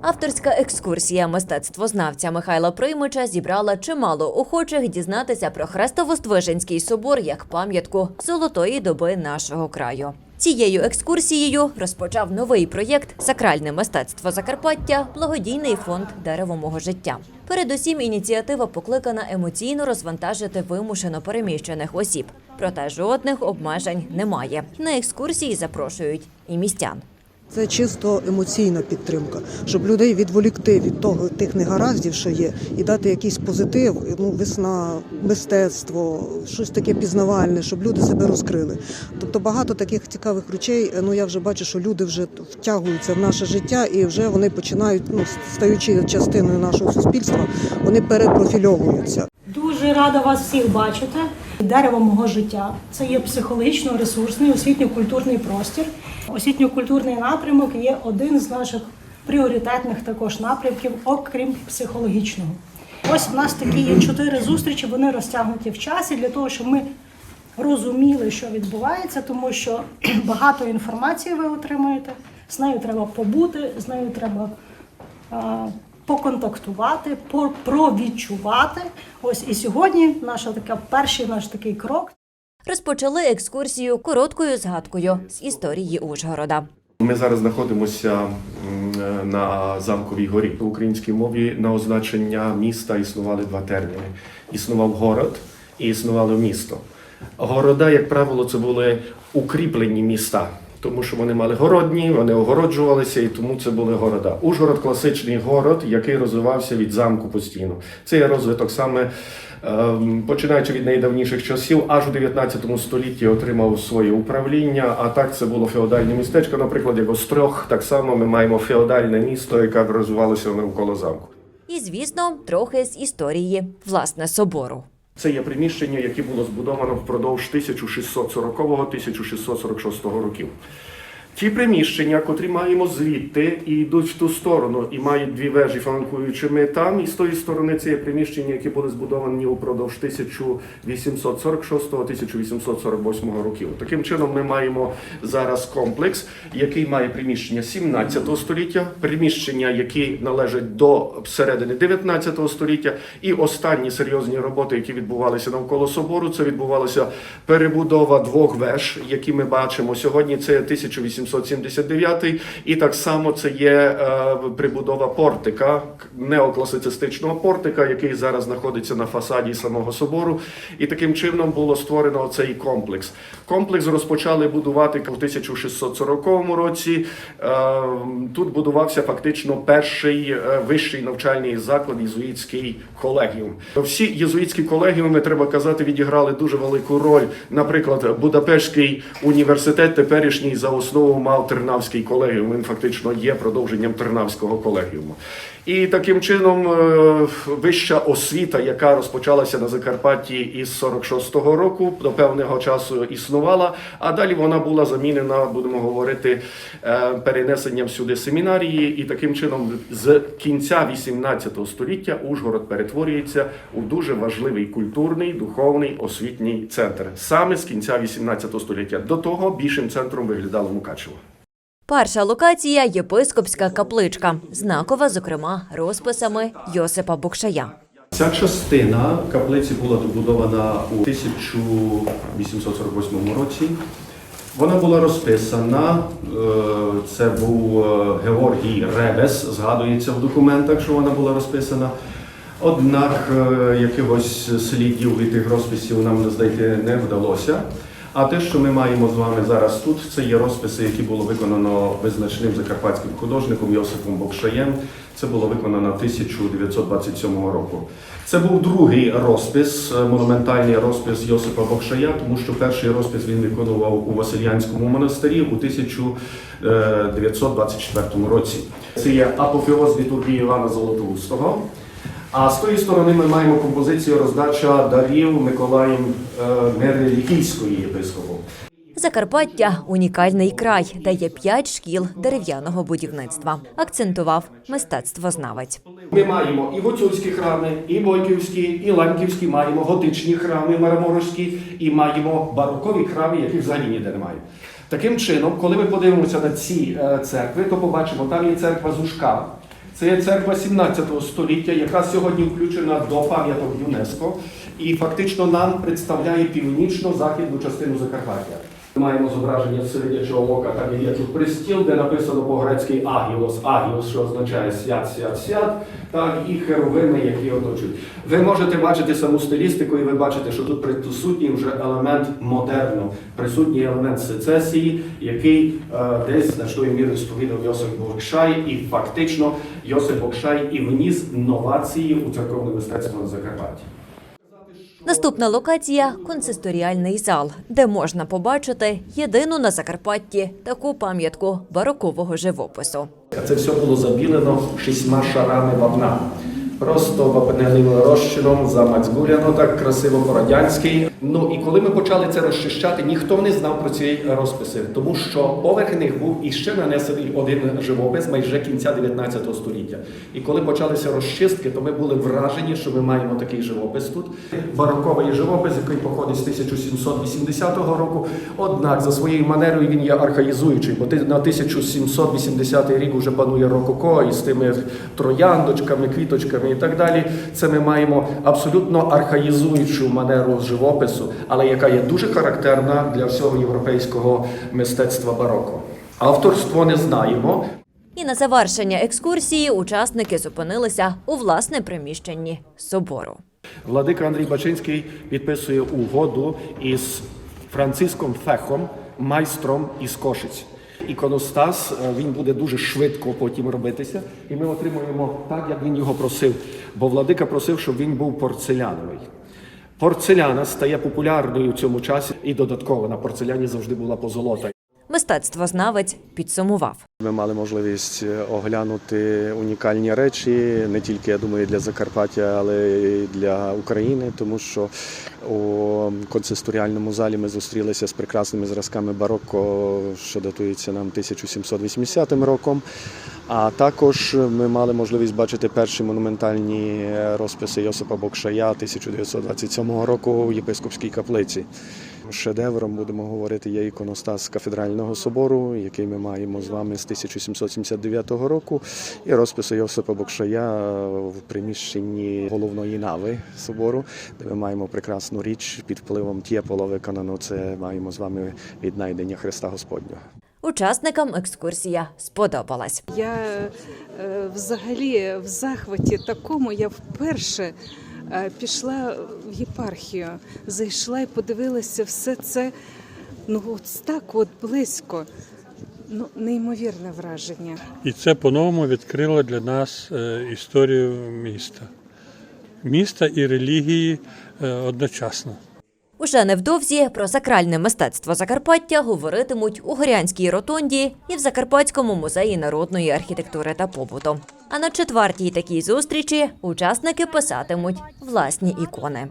Авторська екскурсія мистецтвознавця Михайла Приймича зібрала чимало охочих дізнатися про Хрестово-Здвиженський собор як пам'ятку золотої доби нашого краю. Цією екскурсією розпочав новий проєкт Сакральне мистецтво Закарпаття благодійний фонд Дерево мого життя. Передусім, ініціатива покликана емоційно розвантажити вимушено переміщених осіб. Проте жодних обмежень немає. На екскурсії запрошують і містян. Це чисто емоційна підтримка, щоб людей відволікти від того тих негараздів, що є, і дати якийсь позитив, ну весна, мистецтво, щось таке пізнавальне, щоб люди себе розкрили. Тобто багато таких цікавих речей. Ну я вже бачу, що люди вже втягуються в наше життя, і вже вони починають, ну стаючи частиною нашого суспільства, вони перепрофільовуються. Дуже рада вас всіх бачити. Дерево мого життя це є психологічно-ресурсний освітньо-культурний простір. Освітньо-культурний напрямок є один з наших пріоритетних також напрямків, окрім психологічного. Ось в нас такі є чотири зустрічі. Вони розтягнуті в часі для того, щоб ми розуміли, що відбувається, тому що багато інформації ви отримуєте. З нею треба побути, з нею треба а, поконтактувати, по- провідчувати. Ось і сьогодні наша така перший наш такий крок. Розпочали екскурсію короткою згадкою з історії Ужгорода. Ми зараз знаходимося на замковій горі. В українській мові на означення міста існували два терміни: існував город і існувало місто. Города, як правило, це були укріплені міста, тому що вони мали городні, вони огороджувалися, і тому це були города. Ужгород класичний город, який розвивався від замку постійно. Це є розвиток саме. Ем, Починаючи від найдавніших часів, аж у 19 столітті отримав своє управління. А так це було феодальне містечко. Наприклад, як Острог, так само ми маємо феодальне місто, яке розвивалося навколо замку. І, звісно, трохи з історії власне собору. Це є приміщення, яке було збудовано впродовж 1640-1646 років. Ті приміщення, котрі маємо звідти і йдуть в ту сторону, і мають дві вежі фланкуючими там, і з тої сторони це є приміщення, які були збудовані упродовж 1846-1848 років. Таким чином, ми маємо зараз комплекс, який має приміщення 17 століття, приміщення, які належать до середини 19 століття, і останні серйозні роботи, які відбувалися навколо собору, це відбувалася перебудова двох веж, які ми бачимо сьогодні. Це 1879, і так само це є е, прибудова портика, неокласицистичного портика, який зараз знаходиться на фасаді самого собору. І таким чином було створено цей комплекс. Комплекс розпочали будувати у 1640 році. Е, Тут будувався фактично перший е, вищий навчальний заклад єзуїтський колегіум. Всі єзуїтські колегіуми, треба казати, відіграли дуже велику роль. Наприклад, Будапештський університет теперішній за основу мав Тернавський колегіум. Він фактично є продовженням Тернавського колегіуму. І таким чином е, вища освіта, яка розпочалася на Закарпатті із 46-го року, до певного часу існувала, а далі вона була замінена, будемо говорити, е, перенесенням сюди семінарії. І таким чином, з кінця 18 століття Ужгород перетворюється у дуже важливий культурний, духовний освітній центр. Саме з кінця 18 століття. До того більшим центром виглядало Мукачево. Перша локація єпископська капличка, знакова, зокрема, розписами Йосипа Букшая. Ця частина каплиці була добудована у 1848 році. Вона була розписана. е, Це був е, Георгій Ребес, згадується в документах, що вона була розписана. Однак е, якихось слідів від тих розписів нам знайти не вдалося. А те, що ми маємо з вами зараз тут, це є розписи, які було виконано визначним закарпатським художником Йосифом Бокшаєм. Це було виконано 1927 року. Це був другий розпис, е, монументальний розпис Йосипа Бокшая, тому що перший розпис він виконував у Васильянському монастирі у 1924 році. Це є апофеоз літургії Івана Золотоустого. А з тої сторони ми маємо композицію роздача дарів Миколаєм е, Нерелікійської єпископу. Закарпаття унікальний край, де є п'ять шкіл дерев'яного будівництва. Акцентував мистецтвознавець. Ми маємо і гуцульські храми, і бойківські, і лемківські, маємо готичні храми мараморські, і маємо барокові храми, яких взагалі ніде немає. Таким чином, коли ми подивимося на ці е, церкви, то побачимо, там є церква Зушка. Це є церква 17 століття, яка сьогодні включена до пам'яток ЮНЕСКО і фактично нам представляє північно-західну частину Закарпаття. Маємо зображення середнячого ока, так і є тут пристіл, де написано по-грецьки Агіос, Агіос, що означає свят, свят, свят, так і херовими, які оточують. Ви можете бачити саму стилістику, і ви бачите, що тут присутній вже елемент модерну, присутній елемент сецесії, який е, десь значною мірою сповідав Йосип Бокшай, і фактично Йосип Бокшай і вніс новації у церковне мистецтво на Закарпатті. Наступна локація консисторіальний зал, де можна побачити єдину на Закарпатті таку пам'ятку барокового живопису. Це все було забілено шістьма шарами вапна. Просто вапняним розчином замацьгуляно так красиво по-радянськи. Ну і коли ми почали це розчищати, ніхто не знав про ці розписи, тому що поверх них був іще нанесений один живопис майже кінця 19 століття. І коли почалися розчистки, то ми були вражені, що ми маємо такий живопис тут. Бароковий живопис, який походить з 1780 року. Однак за своєю манерою він є архаїзуючий, бо на 1780 рік вже панує рококо із тими трояндочками, квіточками і так далі. Це ми маємо абсолютно архаїзуючу манеру живопису, але яка є дуже характерна для всього європейського мистецтва бароко. Авторство не знаємо. І на завершення екскурсії учасники зупинилися у власне приміщенні собору. Владика Андрій Бачинський підписує угоду із Франциском Фехом, майстром із Кошиць. Іконостас е, він буде дуже швидко потім робитися, і ми отримуємо так, як він його просив. Бо владика просив, щоб він був порцеляновий. Порцеляна стає популярною в цьому часі, і додатково на порцеляні завжди була позолота. Мистецтвознавець підсумував. Ми мали можливість е, оглянути унікальні речі не тільки я думаю для Закарпаття, але й для України, тому що у концесторіальному залі ми зустрілися з прекрасними зразками барокко, що датується нам 1780 роком. А також ми мали можливість бачити перші монументальні розписи Йосипа Бокшая 1927 року у єпископській каплиці. Шедевром будемо говорити є іконостас кафедрального собору, який ми маємо з вами з 1779 року, і розписи Йосипа Бокшая в приміщенні головної нави собору, де ми маємо прекрасну річ під впливом Тєпола виконану. Це маємо з вами віднайдення Христа Господнього. Учасникам екскурсія сподобалась. Я е, взагалі в захваті такому я вперше е, пішла в єпархію, зайшла і подивилася все це ну от так от близько. Ну, неймовірне враження. І це по-новому відкрило для нас е, історію міста. Міста і релігії одночасно. Уже невдовзі про сакральне мистецтво Закарпаття говоритимуть у Горянській ротонді і в Закарпатському музеї народної архітектури та побуту. А на четвертій такій зустрічі учасники писатимуть власні ікони.